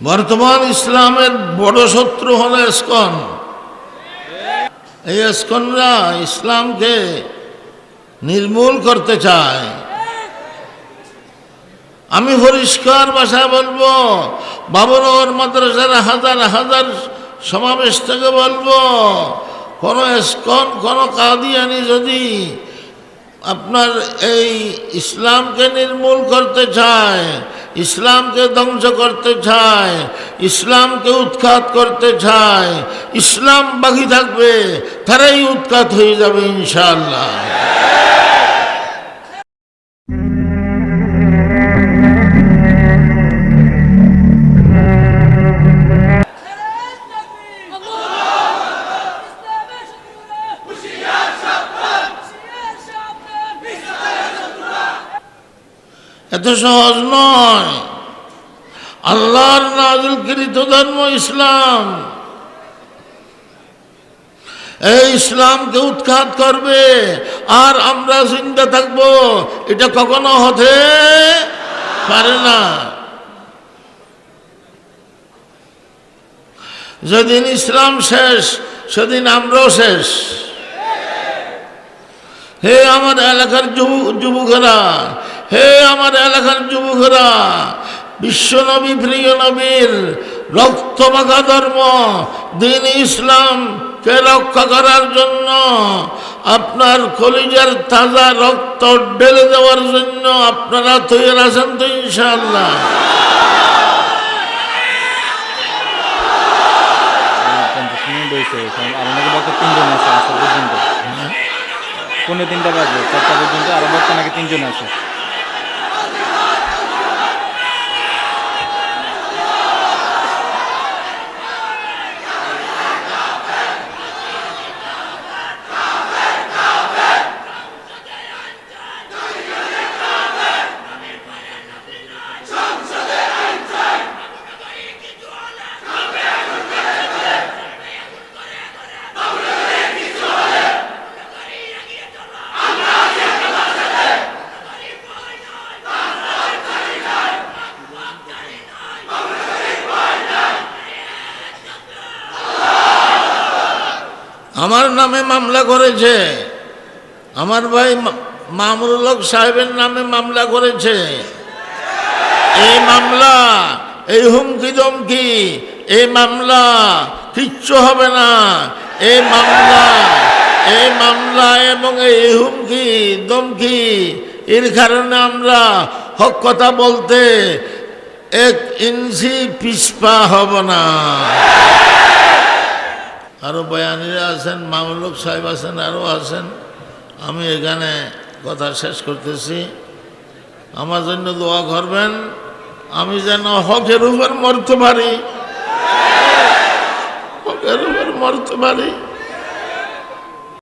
বর্তমান ইসলামের বড় শত্রু হল এসকন। এই এসকনরা ইসলামকে নির্মূল করতে চায়। আমি পরিষ্কার ভাষায় বলব, বাবুনগর মাদ্রাসার হাজার হাজার সমাবেশ থেকে বলব, কোনো এসকন, কোনো কাদিয়ানি যদি আপনার এই ইসলামকে নির্মূল করতে চায় ইসলামকে ধ্বংস করতে চায়, ইসলামকে উৎখাত করতে চায়, ইসলাম বাকি থাকবে, তারাই উৎখাত হয়ে যাবে ইনশাআল্লাহ। এত সহজ নয়। আল্লাহর নাজলকৃত ধর্ম ইসলাম। এই ইসলামকে উৎখাত করবে, আর আমরা চিন্তা থাকব, এটা কখনো হতে পারে না। যেদিন ইসলাম শেষ, সেদিন আমরাও শেষ। হে আমার এলাকার যুবক যুবকেরা হে আমার এলাকার যুবকেরা বিশ্ব নবী প্রিয় নবীর রক্ত মাখা ধর্ম, দিন ইসলামকে রক্ষা করার জন্য, আপনার কলিজার তাজা রক্ত ঢেলে দেওয়ার জন্য আপনারা তৈরি আছেন তো পর্যন্ত পনেরো তিনটা বাজে? চারটা পর্যন্ত, আরও নাকি তিনজন আছে। আমার নামে মামলা করেছে। আমার ভাই মা- মামুনুল হক সাহেবের নামে মামলা করেছে। এই মামলা, এই হুমকি দমকি এই মামলা কিচ্ছু হবে না। এই মামলা এই মামলা এবং এই হুমকি দমকি এর কারণে আমরা হক কথা বলতে এক ইঞ্চি পিছপা হব না। আরও বয়ানিরা আছেন, মামলুক সাহেব আছেন আরও আছেন। আমি এখানে কথা শেষ করতেছি। আমার জন্য দোয়া করবেন, আমি যেন হকের উপর মরতে পারি। হকের উপর মরতে পারি।